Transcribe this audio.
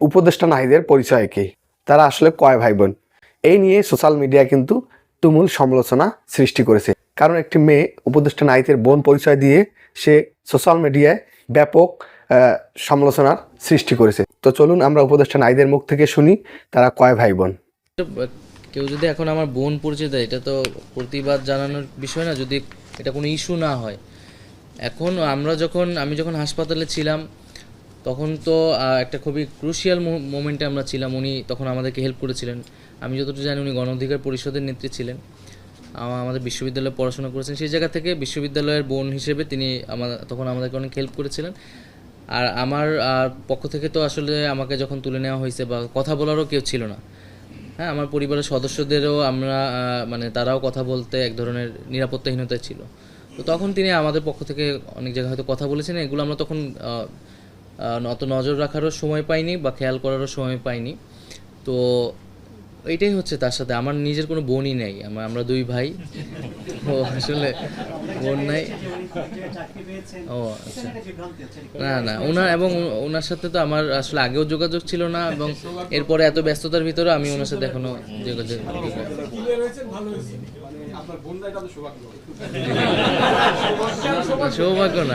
উপদেষ্টা নাহিদের পরিচয় কি তারা আসলে কয় ভাই বোন এই নিয়ে সোশ্যাল মিডিয়া কিন্তু তুমুল সমালোচনা সৃষ্টি করেছে। কারণ একটি মেয়ে উপদেষ্টা নাহিদের বোন পরিচয় দিয়ে সে সোশ্যাল মিডিয়ায় ব্যাপক সমালোচনার সৃষ্টি করেছে। তো চলুন আমরা উপদেষ্টা নাহিদের মুখ থেকে শুনি তারা কয় ভাই বোন কেউ যদি এখন আমার বোন পরিচয় দেয়, এটা তো প্রতিবাদ জানানোর বিষয় না, যদি এটা কোনো ইস্যু না হয়। এখন আমরা যখন, আমি যখন হাসপাতালে ছিলাম তখন তো একটা খুবই ক্রুশিয়াল মোমেন্টে আমরা ছিলাম। উনি তখন আমাদেরকে হেল্প করেছিলেন। আমি যতটুকু জানি, উনি গণ অধিকার পরিষদের নেত্রী ছিলেন। আমাদের বিশ্ববিদ্যালয়ে পড়াশোনা করেছেন। সেই জায়গা থেকে বিশ্ববিদ্যালয়ের বোন হিসেবে তিনি আমাদের তখন আমাদেরকে অনেক হেল্প করেছিলেন। আর আমার পক্ষ থেকে তো আসলে আমাকে যখন তুলে নেওয়া হয়েছে বা কথা বলারও কেউ ছিল না। হ্যাঁ আমার পরিবারের সদস্যদেরও আমরা মানে তারাও কথা বলতে এক ধরনের নিরাপত্তাহীনতায় ছিল। তো তখন তিনি আমাদের পক্ষ থেকে অনেক জায়গায় হয়তো কথা বলেছেন। এগুলো আমরা তখন অত নজর রাখারও সময় পাইনি বা খেয়াল করারও সময় পাইনি। তো এইটাই হচ্ছে তার সাথে। আমার নিজের কোনো বোনই নেই। আমরা আমরা দুই ভাই। ও আসলে বোন নাই। ও আচ্ছা। না না ওনার এবং ওনার সাথে তো আমার আসলে আগেও যোগাযোগ ছিল না এবং এরপরে এত ব্যস্ততার ভিতরে আমি ওনার সাথে এখনও যোগাযোগ সৌভাগ্য না।